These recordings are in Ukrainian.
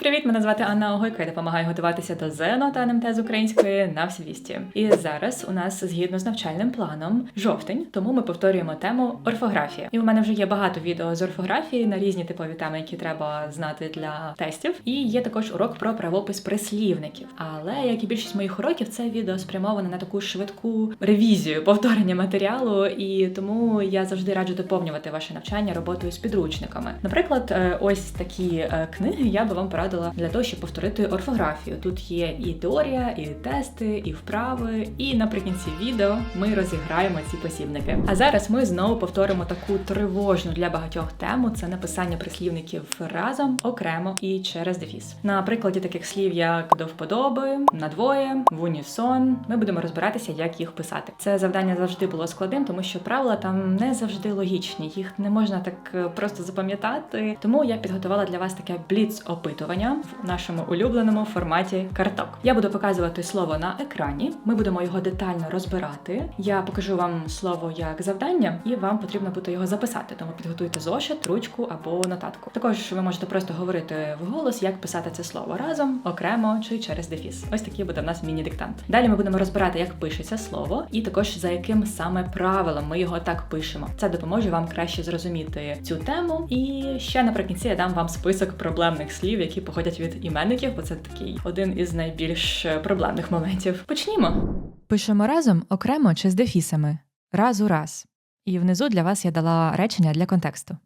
Привіт-привіт! Мене звати Анна Огойко. Я допомагаю готуватися до ЗНО та НМТ з української на всі 200. І зараз у нас згідно з навчальним планом жовтень, тому ми повторюємо тему орфографія. І у мене вже є багато відео з орфографії на різні типові теми, які треба знати для тестів. І є також урок про правопис прислівників. Але як і більшість моїх уроків, це відео спрямоване на таку швидку ревізію повторення матеріалу, і тому я завжди раджу доповнювати ваше навчання роботою з підручниками. Наприклад, е, ось такі е, книги я би вам порадила для того, щоб повторити орфографію. Тут є і теорія, і тести, і вправи. І наприкінці відео ми розіграємо ці посібники. А зараз ми знову повторимо таку тривожну для багатьох тему: це написання прислівників разом, окремо і через дефіс. На прикладі таких слів, як до вподоби, надвоє, в унісон, ми будемо розбиратися, як їх писати. Це завдання завжди було складним, тому що правила там не завжди логічні, їх не можна так е, просто запам'ятати. Тому я підготувала для вас таке бліц опитування в нашому улюбленому форматі карток. Я буду показувати слово на екрані. Ми будемо його детально розбирати. Я покажу вам слово як завдання, і вам потрібно буде його записати. Тому підготуйте зошит, ручку або нотатку. Також ви можете просто говорити вголос, як писати це слово разом, окремо чи через дефіс. Ось такий буде в нас міні-диктант. Далі ми будемо розбирати, як пишеться слово, і також за яким саме правилом ми його так пишемо. Це допоможе вам краще зрозуміти цю тему. І ще наприкінці я дам вам список проблемних слів, які походять від іменників, бо це такий один із найбільш е, проблемних моментів. Почнімо. Пишемо разом окремо чи з дефісами, раз у раз. І внизу для вас я дала речення для контексту.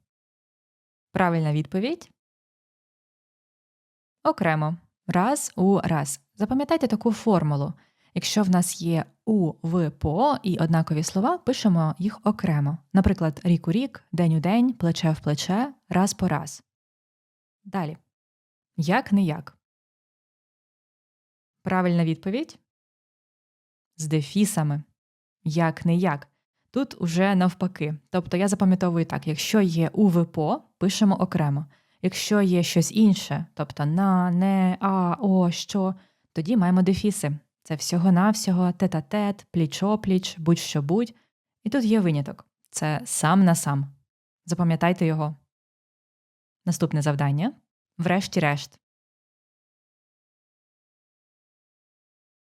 Правильна відповідь окремо. Раз у раз. Запам'ятайте таку формулу. Якщо в нас є у, в, по і однакові слова, пишемо їх окремо. Наприклад, рік у рік, день у день, плече в плече, раз по раз. Далі. Як не як. Правильна відповідь з дефісами. Як не як. Тут уже навпаки. Тобто я запам'ятовую так: якщо є УВПО, пишемо окремо. Якщо є щось інше, тобто на, не, а, о, що, тоді маємо дефіси. Це всього-навсього, тет-а-тет, пліч-опліч, будь-що будь. І тут є виняток це сам на сам. Запам'ятайте його. Наступне завдання врешті-решт.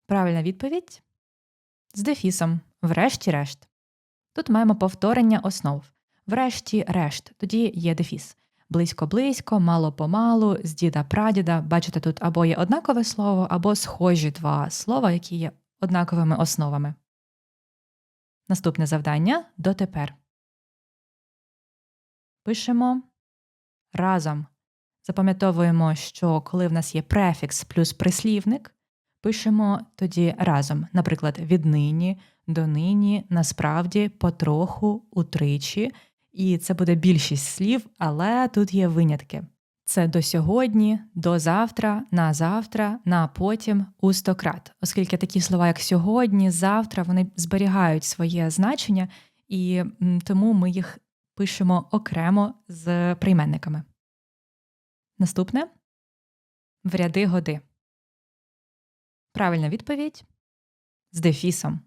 Правильна відповідь з дефісом, врешті-решт. Тут маємо повторення основ. Врешті-решт, тоді є дефіс. Близько-близько, мало-помалу, з діда-прадіда. Бачите, тут або є однакове слово, або схожі два слова, які є однаковими основами. Наступне завдання дотепер. Пишемо разом. Запам'ятовуємо, що коли в нас є префікс плюс прислівник, пишемо тоді разом. Наприклад, віднині, донині, насправді, потроху, утричі. І це буде більшість слів, але тут є винятки. Це до сьогодні, до завтра, на завтра, на потім, у стократ. Оскільки такі слова, як сьогодні, завтра, вони зберігають своє значення, і тому ми їх пишемо окремо з прийменниками. Наступне в ряди годи. Правильна відповідь з дефісом.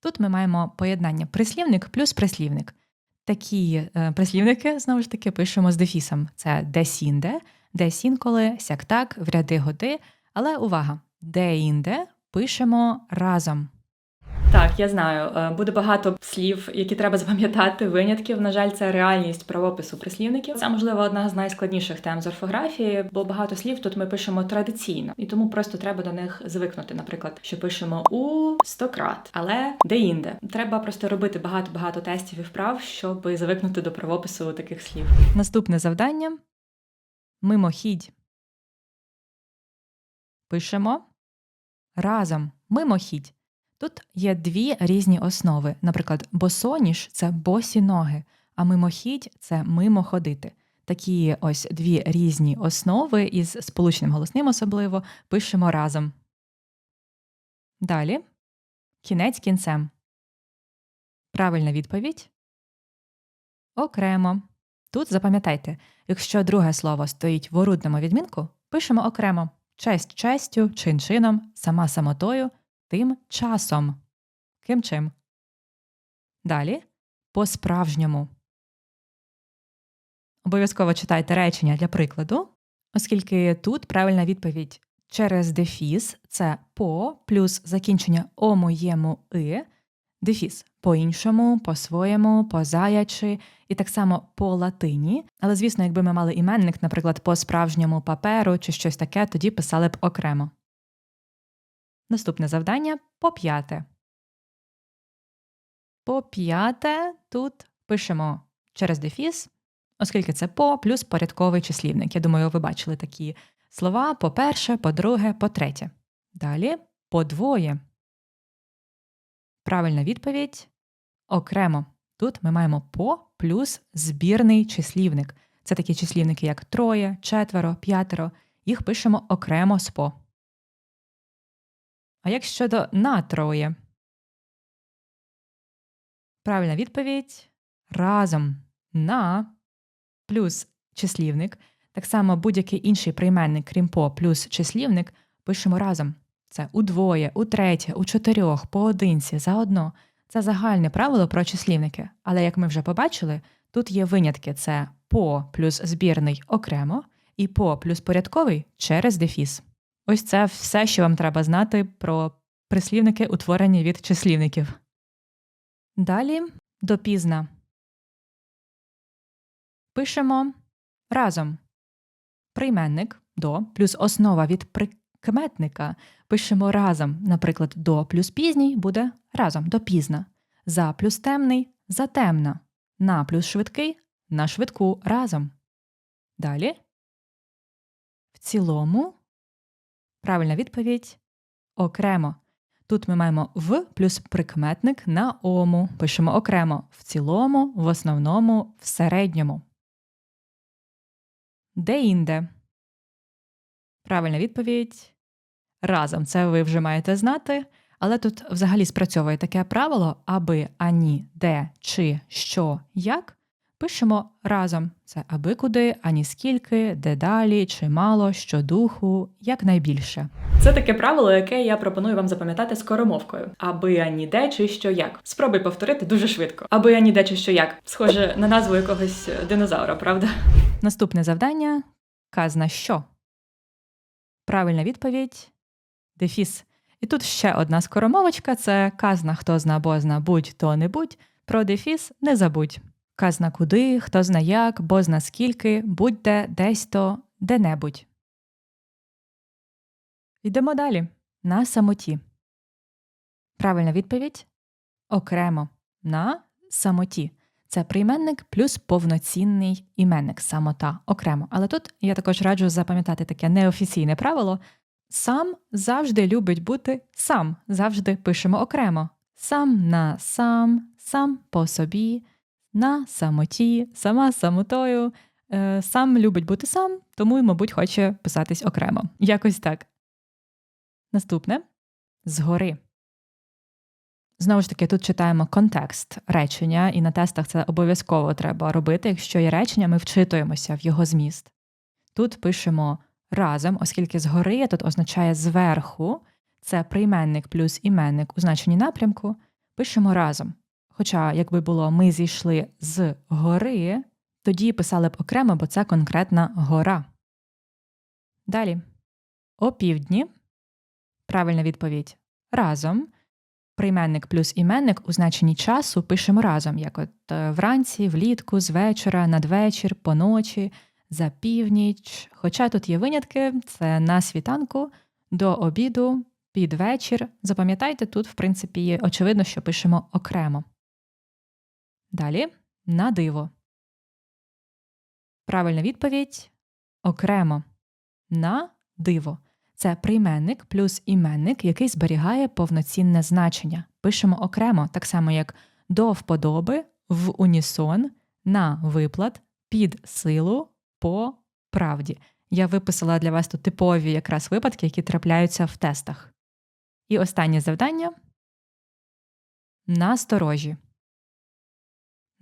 Тут ми маємо поєднання прислівник плюс прислівник. Такі е, прислівники, знову ж таки, пишемо з дефісом. Це де-сінде, де-сінколи, сяк-так, в ряди годи. Але увага! Де-інде пишемо разом. Так, я знаю, е, буде багато слів, які треба запам'ятати, винятків. На жаль, це реальність правопису прислівників. Це можливо одна з найскладніших тем з орфографії, бо багато слів тут ми пишемо традиційно, і тому просто треба до них звикнути. Наприклад, що пишемо у стократ, але де-інде. Треба просто робити багато-багато тестів і вправ, щоб звикнути до правопису таких слів. Наступне завдання мимохідь. Пишемо разом. Мимохідь. Тут є дві різні основи. Наприклад, босоніж це босі ноги, а мимохідь це мимо ходити. Такі ось дві різні основи із сполученим голосним особливо пишемо разом. Далі кінець кінцем. Правильна відповідь. Окремо. Тут запам'ятайте, якщо друге слово стоїть в орудному відмінку, пишемо окремо честь честю, чин чином, сама самотою тим часом. Ким чим? Далі по-справжньому. Обов'язково читайте речення для прикладу. Оскільки тут правильна відповідь через дефіс це по плюс закінчення о моєму и, дефіс по-іншому, по-своєму, по-заячи, і так само по латині. Але, звісно, якби ми мали іменник, наприклад, по справжньому паперу чи щось таке, тоді писали б окремо. Наступне завдання по п'яте. По п'яте тут пишемо через дефіс, оскільки це по плюс порядковий числівник. Я думаю, ви бачили такі слова по перше, по друге, по третє. Далі по двоє. Правильна відповідь окремо. Тут ми маємо по плюс збірний числівник. Це такі числівники, як троє, четверо, п'ятеро. Їх пишемо окремо з по. А як щодо на троє? Правильна відповідь разом на плюс числівник. Так само будь-який інший прийменник, крім по плюс числівник, пишемо разом. Це удвоє, утретє, у чотирьох, поодинці, заодно. Це загальне правило про числівники. Але як ми вже побачили, тут є винятки: це по плюс збірний окремо і по плюс порядковий через дефіс. Ось це все, що вам треба знати про прислівники, утворені від числівників. Далі допізна. Пишемо разом. Прийменник до плюс основа від прикметника. Пишемо разом. Наприклад, до плюс пізній буде разом допізна. За плюс темний затемна. На плюс швидкий на швидку разом. Далі. В цілому. Правильна відповідь окремо. Тут ми маємо в плюс прикметник на ому. Пишемо окремо в цілому, в основному, в середньому. Де-інде. Правильна відповідь разом. Це ви вже маєте знати. Але тут взагалі спрацьовує таке правило, аби ані, де, чи, що, як. Пишемо разом. Це аби куди, ані скільки, де далі, чи мало, що духу, як найбільше. Це таке правило, яке я пропоную вам запам'ятати скоромовкою. Аби ані де чи що як. Спробуй повторити дуже швидко. Аби ані де чи що як. Схоже на назву якогось динозавра, правда? Наступне завдання казна що. Правильна відповідь дефіс. І тут ще одна скоромовочка це казна хто зна бозна будь то не будь. Про дефіс не забудь. Казна куди, хто зна як, бозна скільки, будь-де, десь то, де-небудь. Йдемо далі. На самоті. Правильна відповідь окремо на самоті. Це прийменник плюс повноцінний іменник самота окремо. Але тут я також раджу запам'ятати таке неофіційне правило. Сам завжди любить бути сам. Завжди пишемо окремо. Сам на сам, сам по собі, на самоті, сама самотою. Е, Сам любить бути сам, тому й, мабуть, хоче писатись окремо. Якось так. Наступне згори. Знову ж таки, тут читаємо контекст речення, і на тестах це обов'язково треба робити. Якщо є речення, ми вчитуємося в його зміст. Тут пишемо разом, оскільки згори тут означає зверху, це прийменник плюс іменник у значенні напрямку, пишемо разом. Хоча, якби було ми зійшли з гори, тоді писали б окремо, бо це конкретна гора. Далі. Опівдні. Правильна відповідь разом. Прийменник плюс іменник у значенні часу пишемо разом, як от е, вранці, влітку, з вечора, надвечір, поночі, за північ. Хоча тут є винятки, це на світанку, до обіду, під вечір. Запам'ятайте, тут, в принципі, очевидно, що пишемо окремо. Далі на диво. Правильна відповідь окремо. На диво. Це прийменник плюс іменник, який зберігає повноцінне значення. Пишемо окремо, так само як до вподоби, в унісон, на виплат, під силу, по правді. Я виписала для вас тут типові якраз випадки, які трапляються в тестах. І останнє завдання насторожі.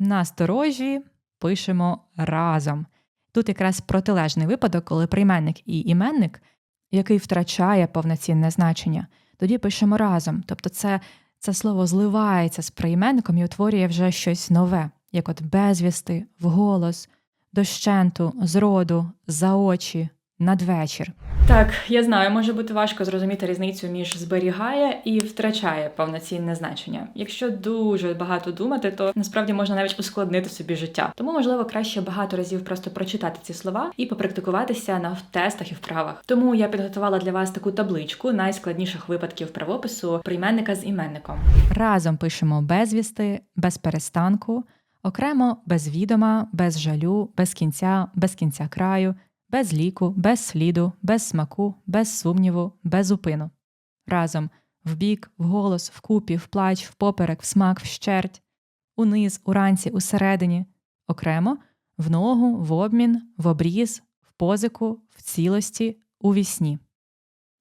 Насторожі пишемо разом. Тут якраз протилежний випадок, коли прийменник і іменник, який втрачає повноцінне значення, тоді пишемо разом. Тобто це, це слово зливається з прийменником і утворює вже щось нове, як от безвісти, вголос, дощенту, зроду, за очі, надвечір. Так, я знаю, може бути важко зрозуміти різницю між зберігає і втрачає повноцінне значення. Якщо дуже багато думати, то насправді можна навіть ускладнити собі життя. Тому можливо краще багато разів просто прочитати ці слова і попрактикуватися на тестах і вправах. Тому я підготувала для вас таку табличку найскладніших випадків правопису прийменника з іменником. Разом пишемо безвісти, без перестанку, окремо без відома, без жалю, без кінця, без кінця краю, без ліку, без сліду, без смаку, без сумніву, без упину. Разом. Вбік, вголос, вкупі, вплач, впоперек, всмак, вщерть, униз, уранці, усередині, окремо. В ногу, в обмін, в обріз, в позику, в цілості, у вісні.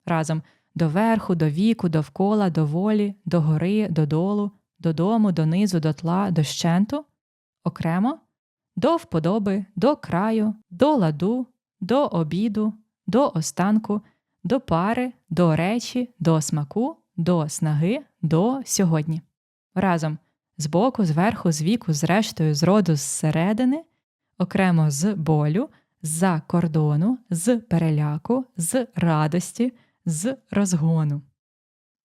Разом. Доверху, до віку, довкола, доволі, догори, додолу, додому, донизу, дотла, дощенту, окремо, до вподоби, до краю, до ладу, до обіду, до останку, до пари, до речі, до смаку, до снаги, до сьогодні. Разом збоку, зверху, з віку, зрештою, з роду, зсередини, окремо з болю, з-за кордону, з переляку, з радості, з розгону.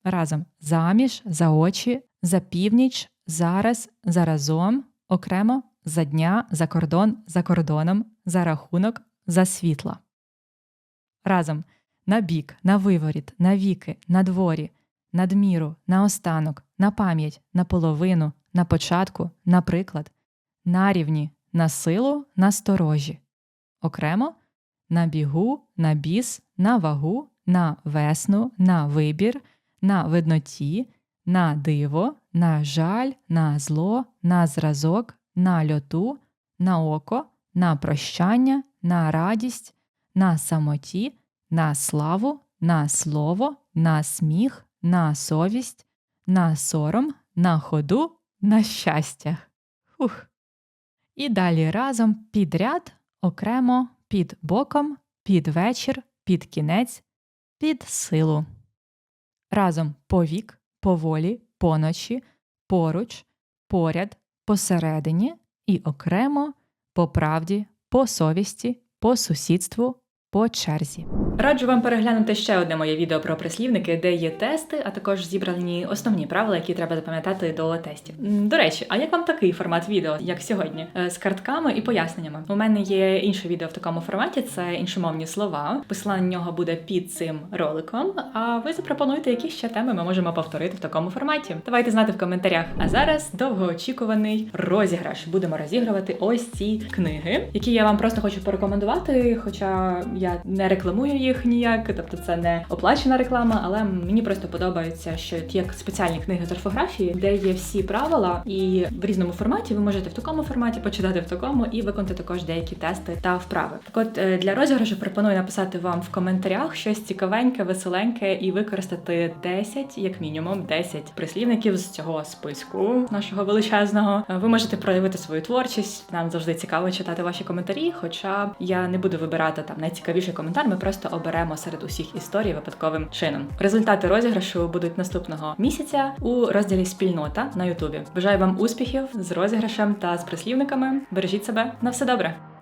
Разом заміж, за очі, за північ, зараз, заразом, окремо, за дня, за кордон, за кордоном, за рахунок, за світла. Разом на бік, на виворіт, на віки, на дворі, надміру, на останок, на пам'ять, на половину, на початку, наприклад, на рівні, на силу, на сторожі. Окремо на бігу, на біс, на вагу, на весну, на вибір, на видноті, на диво, на жаль, на зло, на зразок, на льоту, на око, на прощання, на радість, на самоті, на славу, на слово, на сміх, на совість, на сором, на ходу, на щастя. Хух. І далі разом підряд, окремо, під боком, під вечір, під кінець, під силу. Разом повік, поволі, поночі, поруч, поряд, посередині і окремо, по правді, по совісті, по сусідству, по черзі. Раджу вам переглянути ще одне моє відео про прислівники, де є тести, а також зібрані основні правила, які треба запам'ятати до тестів. До речі, а як вам такий формат відео, як сьогодні, Е, з картками і поясненнями? У мене є інше відео в такому форматі, це іншомовні слова. Посилання на нього буде під цим роликом. А ви запропонуєте, які ще теми ми можемо повторити в такому форматі. Давайте знати в коментарях. А зараз довгоочікуваний розіграш. Будемо розігрувати ось ці книги, які я вам просто хочу порекомендувати, хоча я не рекламую їх ніяк, тобто це не оплачена реклама, але мені просто подобається, що є спеціальні книги з орфографії, де є всі правила, і в різному форматі ви можете в такому форматі почитати в такому і виконати також деякі тести та вправи. Так от е, для розіграшу пропоную написати вам в коментарях щось цікавеньке, веселеньке і використати 10, як мінімум, 10 прислівників з цього списку нашого величезного. Е, Ви можете проявити свою творчість. Нам завжди цікаво читати ваші коментарі. Хоча я не буду вибирати там найцікавіший коментар. Ми просто оберемо серед усіх історій випадковим чином. Результати розіграшу будуть наступного місяця у розділі Спільнота на Ютубі. Бажаю вам успіхів з розіграшем та з прислівниками. Бережіть себе на все добре.